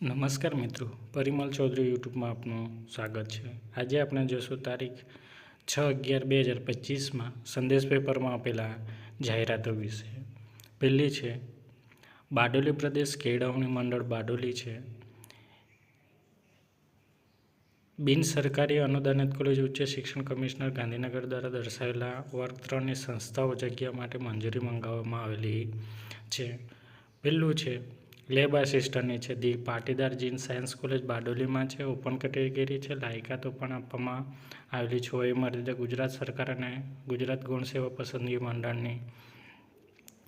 નમસ્કાર મિત્રો. પરિમલ ચૌધરી યુટ્યુબમાં આપનું સ્વાગત છે. આજે આપણે જોશું તારીખ છ અગિયાર બે હજાર પચીસમાં સંદેશ પેપરમાં આપેલા જાહેરાતો વિશે. પહેલી છે, બારડોલી પ્રદેશ કેળવણી મંડળ બારડોલી છે. બિન સરકારી અનુદાનિત કોલેજ ઉચ્ચ શિક્ષણ કમિશનર ગાંધીનગર દ્વારા દર્શાવેલા વર્ગ ત્રણની સંસ્થાઓ જગ્યા માટે મંજૂરી મંગાવવામાં આવેલી છે. પહેલું છે લેબ આસિસ્ટન્ટની છે the Patidar Jean science college બારડોલીમાં છે. ઓપન કેટેગરી છે લાયકાતો પણ આપવામાં આવેલી છે. વય રીતે ગુજરાત સરકાર અને ગુજરાત ગુણ સેવા પસંદગી મંડળની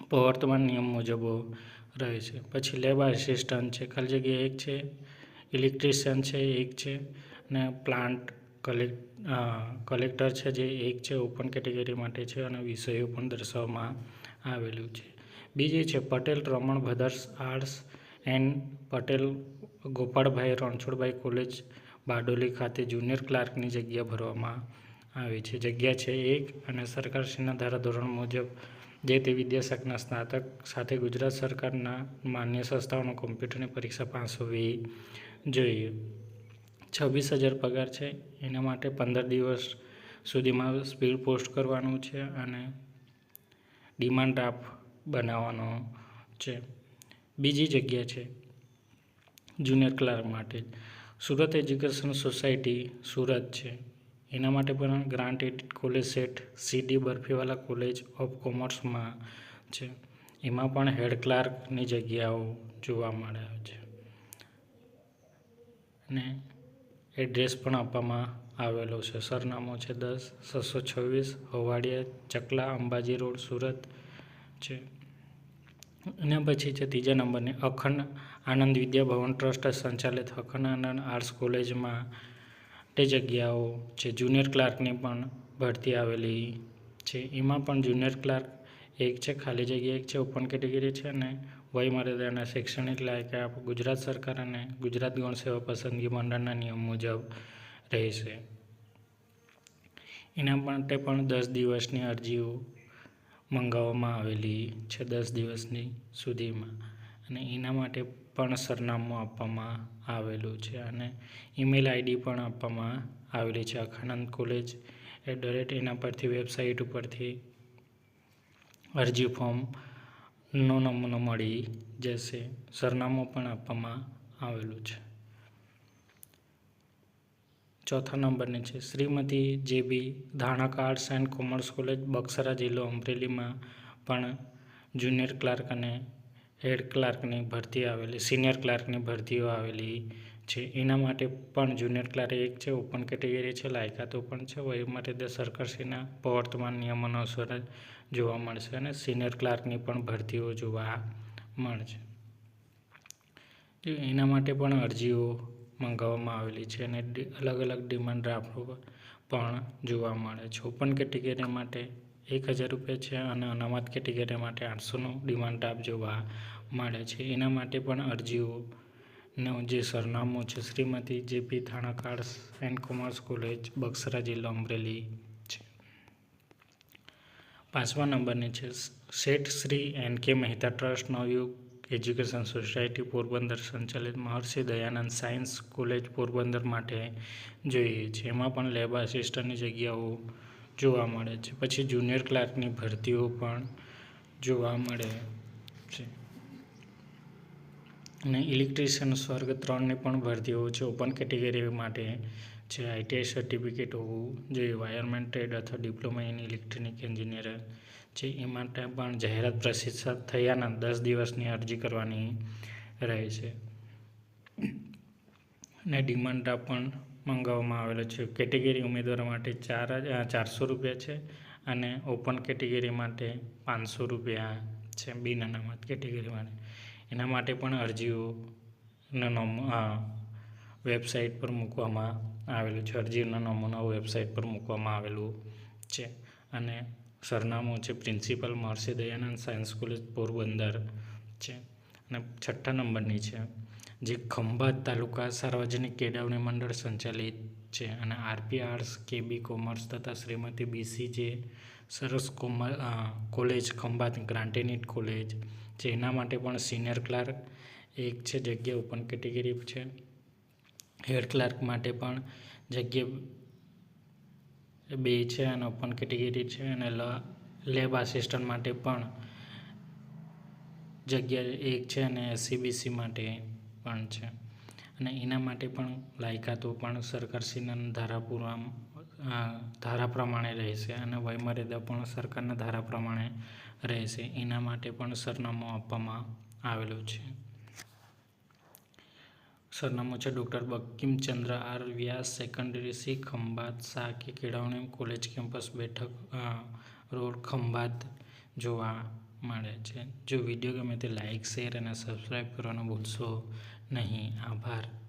પ્રવર્તમાન નિયમ મુજબ રહે છે. પછી લેબ આસિસ્ટન્ટ છે, ખાલી જગ્યા એક છે, ઇલેક્ટ્રિશિયન છે, એક છે અને પ્લાન્ટ કલેક્ટ કલેક્ટર છે, જે એક છે, ઓપન કેટેગરી માટે છે, અને વિષયો પણ દર્શાવવામાં આવેલું છે. બીજી છે Patel, Raman brothers arts and Patel, Gopalbhai Ranchhodbhai college, Bardoli ખાતે જુનિયર ક્લાર્કની જગ્યા ભરવામાં આવી છે. જગ્યા છે એક અને સરકારશ્રીના ધારાધોરણ મુજબ જે તે વિદ્યાશાખના સ્નાતક સાથે ગુજરાત સરકારના માન્ય સંસ્થાઓનો કોમ્પ્યુટરની પરીક્ષા પાસ હોવી જોઈએ. છવ્વીસ હજાર પગાર છે. એના માટે પંદર દિવસ સુધીમાં સ્પીડ પોસ્ટ કરવાનું છે અને ડિમાન્ડ ડ્રાફ્ટ બનાવવાનો છે. બીજી જગ્યા છે, જુનિયર ક્લાર્ક માટે. સુરત એજ્યુકેશન સોસાયટી સુરત છે. એના માટે પણ granted college Sheth C D Barfiwala college of કોમર્સમાં છે. એમાં પણ હેડ ક્લાર્કની જગ્યાઓ જોવા મળે છે. અને એડ્રેસ પણ આપવામાં આવેલો છે. સરનામું છે દસ, છસો છવ્વીસ, હવાડિયા, ચકલા, અંબાજી રોડ, સુરત છે. એના પછી છે ત્રીજા નંબરને અખંડ આનંદ વિદ્યાભવન ટ્રસ્ટ સંચાલિત અખંડ આનંદ આર્ટ્સ કોલેજમાં તે જગ્યાઓ છે. જુનિયર ક્લાર્કની પણ ભરતી આવેલી છે. એમાં પણ જુનિયર ક્લાર્ક એક છે, ખાલી જગ્યા એક છે, ઓપન કેટેગરી છે અને વય મર્યાદા અને શૈક્ષણિક લાયકાત ગુજરાત સરકાર અને ગુજરાત ગૌણ સેવા પસંદગી મંડળના નિયમ મુજબ રહેશે. એના માટે પણ દસ દિવસની અરજીઓ મંગાવવામાં આવેલી છે દસ દિવસની સુધીમાં. અને એના માટે પણ સરનામું આપવામાં આવેલું છે અને ઈમેલ આઈડી પણ આપવામાં આવેલી છે. અખાનંદ કોલેજ એટ ધ એના પરથી વેબસાઇટ ઉપરથી અરજી ફોર્મનો નમૂનો મળી જશે. સરનામું પણ આપવામાં આવેલું છે. ચોથા નંબરની છે. Shrimati J B Dhanaka arts and commerce college Bagasara જિલ્લો અમરેલીમાં પણ જુનિયર ક્લાર્ક અને હેડ ક્લાર્કની ભરતી આવેલી, સિનિયર ક્લાર્કની ભરતીઓ આવેલી છે. એના માટે પણ જુનિયર ક્લાર્ક એક છે, ઓપન કેટેગરી છે, લાયકાતો પણ છે. વય માટે સરકારશ્રીના પ્રવર્તમાન નિયમો જ જોવા મળશે અને સિનિયર ક્લાર્કની પણ ભરતીઓ જોવા મળશે. એના માટે પણ અરજીઓ મંગાવવામાં આવેલી છે અને અલગ અલગ ડિમાન્ડ ડ્રાફ્ટો પણ જોવા મળે છે. ઓપન કેટેગરી માટે એક હજાર રૂપિયા છે અને અનામત કેટેગરી માટે આઠસોનો ડિમાન્ડ ડ્રાફ્ટ જોવા મળે છે. એના માટે પણ અરજીઓનું જે સરનામું છે, Shrimati J P Thanak arts and commerce college Bagasara જિલ્લો અમરેલી છે. પાંચમા નંબરની છે, Sheth Shri N K Mehta trust, Navyug education society Porbandar સંચાલિત મહર્ષિ દયાનંદ સાયન્સ કોલેજ પોરબંદર માટે જોઈએ છે. એમાં પણ લેબ આસિસ્ટન્ટની જગ્યાઓ જોવા મળે છે. પછી જુનિયર ક્લાર્કની ભરતીઓ પણ જોવા મળે છે. અને ઇલેક્ટ્રિશિયન સ્વર્ગ ત્રણની પણ ભરતીઓ છે. ઓપન કેટેગરી માટે છે આઈટીઆઈ સર્ટિફિકેટ હોવું જોઈએ. વાયરમેન્ટ ટ્રેડ અથવા ડિપ્લોમા ઇન ઇલેક્ટ્રોનિક એન્જિનિયર છે. એ માટે પણ જાહેરાત પ્રસિદ્ધ થયાના દસ દિવસની અરજી કરવાની રહે છે. અને ડિમાન્ડ પણ મંગાવવામાં આવેલો છે. કેટેગરી ઉમેદવારો માટે ચાર ચારસો રૂપિયા છે અને ઓપન કેટેગરી માટે પાંચસો રૂપિયા છે. બિન અનામત કેટેગરી માટે. એના માટે પણ અરજીઓનો નમૂ વેબસાઇટ પર મૂકવામાં આવેલું છે. અરજીના નમૂનાઓ વેબસાઇટ પર મૂકવામાં આવેલું છે. અને સરનામું છે principal Maharshi Dayanand science college Porbandar છે. અને છઠ્ઠા નંબરની છે, જે ખંભાત તાલુકા સાર્વજનિક કેળવણી મંડળ સંચાલિત છે અને આરપી આર્ટ્સ કેબી કોમર્સ તથા શ્રીમતી બીસી જે સરસ commerce college Khambhat granted college છે. એના માટે પણ સિનિયર ક્લાર્ક એક છે, જગ્યા ઓપન કેટેગરી છે. હેડ ક્લાર્ક માટે પણ જગ્યા બે છે અને ઓપન કેટેગરી છે અને લેબ આસિસ્ટન્ટ માટે પણ જગ્યા એક છે અને એસસીબીસી માટે પણ છે. અને એના માટે પણ લાયકાતો પણ સરકારશ્રીના ધારા પૂરવા ધારા પ્રમાણે રહેશે અને વયમર્યાદા પણ સરકારના ધારા પ્રમાણે રહેશે. એના માટે પણ સરનામું આપવામાં આવેલું છે. સરનામું છે doctor Bankimchandra R Vyas secondary C, Khambhat Shah કેળવણી કોલેજ કેમ્પસ બેઠક રોડ ખંભાત જોવા મળે છે. જો વીડિયો ગમે તે લાઇક શેર અને સબસ્ક્રાઈબ કરવાનું ભૂલશો નહીં. આભાર.